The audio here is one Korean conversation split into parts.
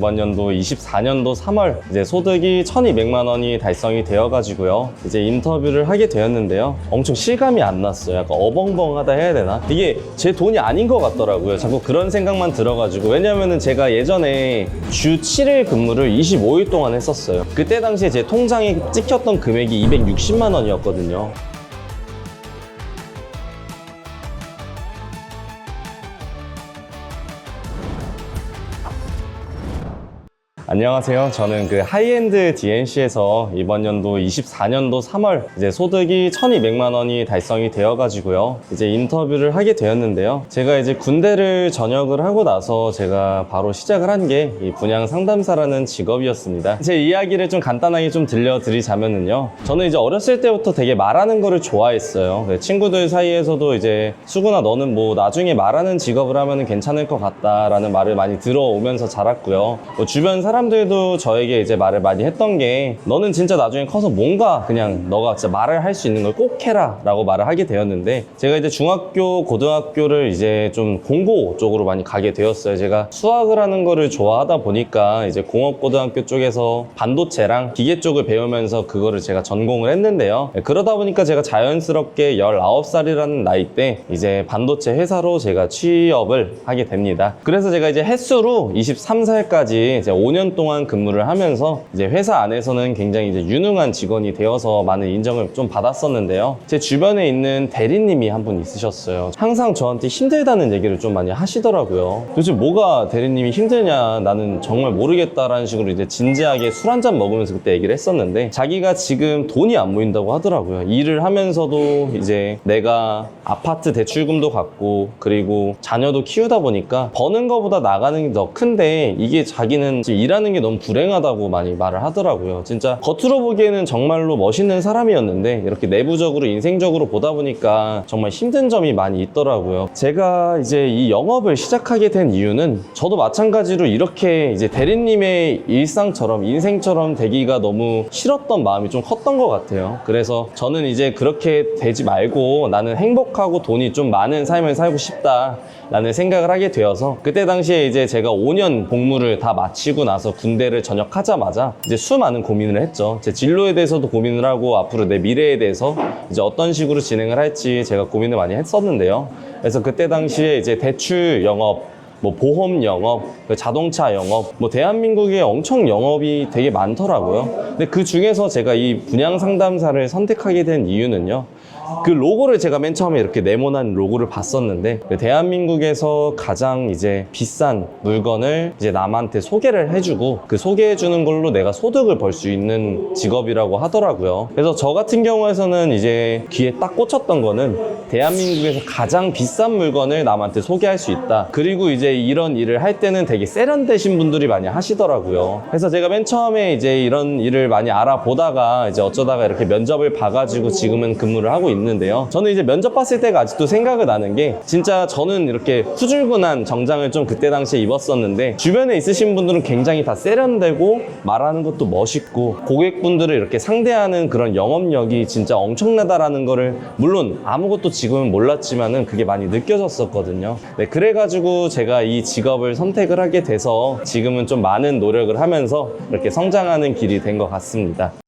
이번 연도 24년도 3월 이제 소득이 1,200만 원이 달성이 되어가지고요. 이제 인터뷰를 하게 되었는데요. 엄청 실감이 안 났어요. 약간 어벙벙하다 해야 되나? 이게 제 돈이 아닌 것 같더라고요. 자꾸 그런 생각만 들어가지고 왜냐면은 제가 예전에 주 7일 근무를 25일 동안 했었어요. 그때 당시에 제 통장에 찍혔던 금액이 260만 원이었거든요. 안녕하세요. 저는 그 하이엔드 DNC에서 이번 연도 24년도 3월 이제 소득이 1200만 원이 달성이 되어 가지고요. 이제 인터뷰를 하게 되었는데요. 제가 이제 군대를 전역을 하고 나서 제가 바로 시작을 한 게 이 분양 상담사라는 직업이었습니다. 제 이야기를 좀 간단하게 좀 들려드리자면은요. 저는 이제 어렸을 때부터 되게 말하는 거를 좋아했어요. 네, 친구들 사이에서도 이제 수근아 너는 뭐 나중에 말하는 직업을 하면 괜찮을 것 같다라는 말을 많이 들어오면서 자랐고요. 뭐 주변 사람 들도 저에게 이제 말을 많이 했던 게 너는 진짜 나중에 커서 뭔가 그냥 너가 진짜 말을 할 수 있는 걸 꼭 해라 라고 말을 하게 되었는데 제가 이제 중학교, 고등학교를 이제 좀 공고 쪽으로 많이 가게 되었어요. 제가 수학을 하는 거를 좋아하다 보니까 이제 공업고등학교 쪽에서 반도체랑 기계 쪽을 배우면서 그거를 제가 전공을 했는데요. 네, 그러다 보니까 제가 자연스럽게 19살이라는 나이 때 이제 반도체 회사로 제가 취업을 하게 됩니다. 그래서 제가 이제 횟수로 23살까지 이제 5년 동안 근무를 하면서 이제 회사 안에서는 굉장히 이제 유능한 직원이 되어서 많은 인정을 좀 받았었는데요. 제 주변에 있는 대리님이 한 분 있으셨어요. 항상 저한테 힘들다는 얘기를 좀 많이 하시더라고요. 도대체 뭐가 대리님이 힘드냐 나는 정말 모르겠다라는 식으로 이제 진지하게 술 한 잔 먹으면서 그때 얘기를 했었는데 자기가 지금 돈이 안 모인다고 하더라고요. 일을 하면서도 이제 내가 아파트 대출금도 갚고 그리고 자녀도 키우다 보니까 버는 거보다 나가는 게 더 큰데 이게 자기는 지금 일하는 게 너무 불행하다고 많이 말을 하더라고요. 진짜 겉으로 보기에는 정말로 멋있는 사람이었는데 이렇게 내부적으로 인생적으로 보다 보니까 정말 힘든 점이 많이 있더라고요. 제가 이제 이 영업을 시작하게 된 이유는 저도 마찬가지로 이렇게 이제 대리님의 일상처럼 인생처럼 되기가 너무 싫었던 마음이 좀 컸던 것 같아요. 그래서 저는 이제 그렇게 되지 말고 나는 행복하고 돈이 좀 많은 삶을 살고 싶다라는 생각을 하게 되어서 그때 당시에 이제 제가 5년 복무를 다 마치고 나서 군대를 전역하자마자 이제 수많은 고민을 했죠. 제 진로에 대해서도 고민을 하고 앞으로 내 미래에 대해서 이제 어떤 식으로 진행을 할지 제가 고민을 많이 했었는데요. 그래서 그때 당시에 이제 대출 영업 뭐 보험 영업, 그 자동차 영업, 뭐 대한민국에 엄청 영업이 되게 많더라고요. 근데 그 중에서 제가 이 분양 상담사를 선택하게 된 이유는요. 그 로고를 제가 맨 처음에 이렇게 네모난 로고를 봤었는데 그 대한민국에서 가장 이제 비싼 물건을 이제 남한테 소개를 해주고 그 소개해주는 걸로 내가 소득을 벌 수 있는 직업이라고 하더라고요. 그래서 저 같은 경우에서는 이제 귀에 딱 꽂혔던 거는 대한민국에서 가장 비싼 물건을 남한테 소개할 수 있다. 그리고 이제 이런 일을 할 때는 되게 세련되신 분들이 많이 하시더라고요. 그래서 제가 맨 처음에 이제 이런 일을 많이 알아보다가 이제 어쩌다가 이렇게 면접을 봐가지고 지금은 근무 를 하고 있는데요. 저는 이제 면접 봤을 때가 아직도 생각이 나는 게 진짜 저는 이렇게 후줄근한 정장을 좀 그때 당시에 입었었는데 주변에 있으신 분들은 굉장히 다 세련되고 말하는 것도 멋있고 고객분들을 이렇게 상대하는 그런 영업력이 진짜 엄청나다라는 거를 물론 아무것도 지금은 몰랐지만은 그게 많이 느껴졌었거든요. 네, 그래가지고 제가 이 직업을 선택을 하게 돼서 지금은 좀 많은 노력을 하면서 이렇게 성장하는 길이 된 것 같습니다.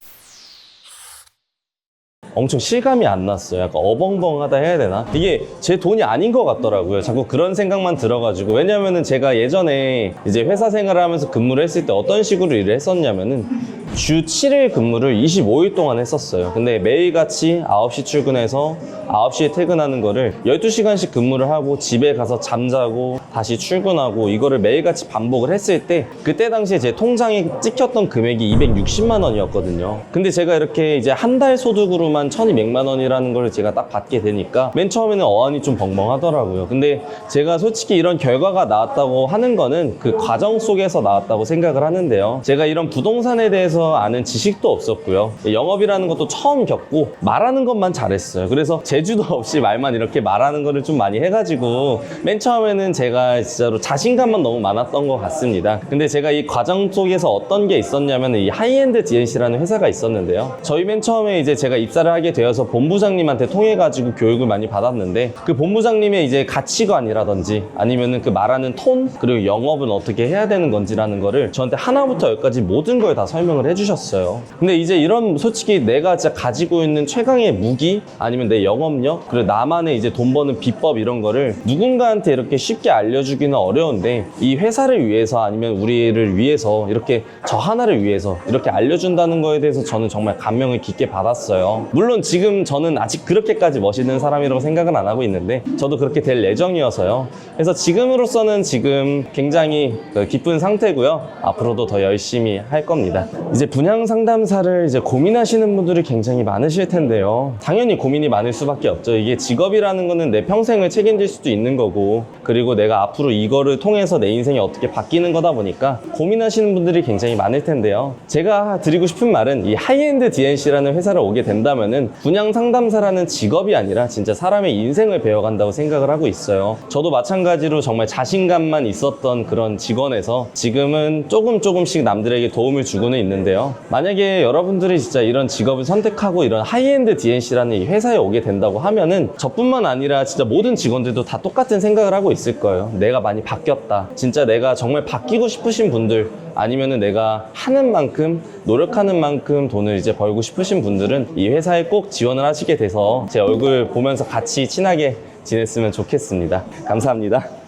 엄청 실감이 안 났어요. 약간 어벙벙하다 해야 되나? 이게 제 돈이 아닌 것 같더라고요. 자꾸 그런 생각만 들어가지고. 왜냐면은 제가 예전에 이제 회사 생활을 하면서 근무를 했을 때 어떤 식으로 일을 했었냐면은 주 7일 근무를 25일 동안 했었어요. 근데 매일같이 9시 출근해서 9시에 퇴근하는 거를 12시간씩 근무를 하고 집에 가서 잠자고 다시 출근하고 이거를 매일같이 반복을 했을 때 그때 당시에 제 통장에 찍혔던 금액이 260만 원이었거든요. 근데 제가 이렇게 이제 한 달 소득으로만 1200만 원이라는 걸 제가 딱 받게 되니까 맨 처음에는 어안이 좀 벙벙하더라고요. 근데 제가 솔직히 이런 결과가 나왔다고 하는 거는 그 과정 속에서 나왔다고 생각을 하는데요. 제가 이런 부동산에 대해서 아는 지식도 없었고요. 영업이라는 것도 처음 겪고 말하는 것만 잘했어요. 그래서 재주도 없이 말만 이렇게 말하는 거를 좀 많이 해가지고 맨 처음에는 제가 진짜로 자신감만 너무 많았던 것 같습니다. 근데 제가 이 과정 속에서 어떤 게 있었냐면 이 하이엔드 DNC라는 회사가 있었는데요. 저희 맨 처음에 이제 제가 입사를 하게 되어서 본부장님한테 통해가지고 교육을 많이 받았는데 그 본부장님의 이제 가치관이라든지 아니면은 그 말하는 톤 그리고 영업은 어떻게 해야 되는 건지라는 거를 저한테 하나부터 열까지 모든 걸 다 설명을 해주셨어요. 근데 이제 이런 솔직히 내가 진짜 가지고 있는 최강의 무기 아니면 내 영업 력 그리고 나만의 이제 돈 버는 비법 이런 거를 누군가한테 이렇게 쉽게 알려주기는 어려운데 이 회사를 위해서 아니면 우리를 위해서 이렇게 저 하나를 위해서 이렇게 알려준다는 거에 대해서 저는 정말 감명을 깊게 받았어요. 물론 지금 저는 아직 그렇게까지 멋있는 사람이라고 생각은 안 하고 있는데 저도 그렇게 될 예정이어서요. 그래서 지금으로서는 지금 굉장히 그 기쁜 상태고요. 앞으로도 더 열심히 할 겁니다. 이제 분양 상담사를 이제 고민하시는 분들이 굉장히 많으실 텐데요. 당연히 고민이 많을 수밖에 없죠. 이게 직업이라는 거는 내 평생을 책임질 수도 있는 거고, 그리고 내가 앞으로 이거를 통해서 내 인생이 어떻게 바뀌는 거다 보니까 고민하시는 분들이 굉장히 많을 텐데요. 제가 드리고 싶은 말은 이 하이엔드 DNC라는 회사를 오게 된다면은 분양 상담사라는 직업이 아니라 진짜 사람의 인생을 배워간다고 생각을 하고 있어요. 저도 마찬가지로 정말 자신감만 있었던 그런 직원에서 지금은 조금 조금씩 남들에게 도움을 주고는 있는데요. 만약에 여러분들이 진짜 이런 직업을 선택하고 이런 하이엔드 DNC라는 이 회사에 오게 된다 고 하면은 저뿐만 아니라 진짜 모든 직원들도 다 똑같은 생각을 하고 있을 거예요. 내가 많이 바뀌었다. 진짜 내가 정말 바뀌고 싶으신 분들 아니면은 내가 하는 만큼 노력하는 만큼 돈을 이제 벌고 싶으신 분들은 이 회사에 꼭 지원을 하시게 돼서 제 얼굴 보면서 같이 친하게 지냈으면 좋겠습니다. 감사합니다.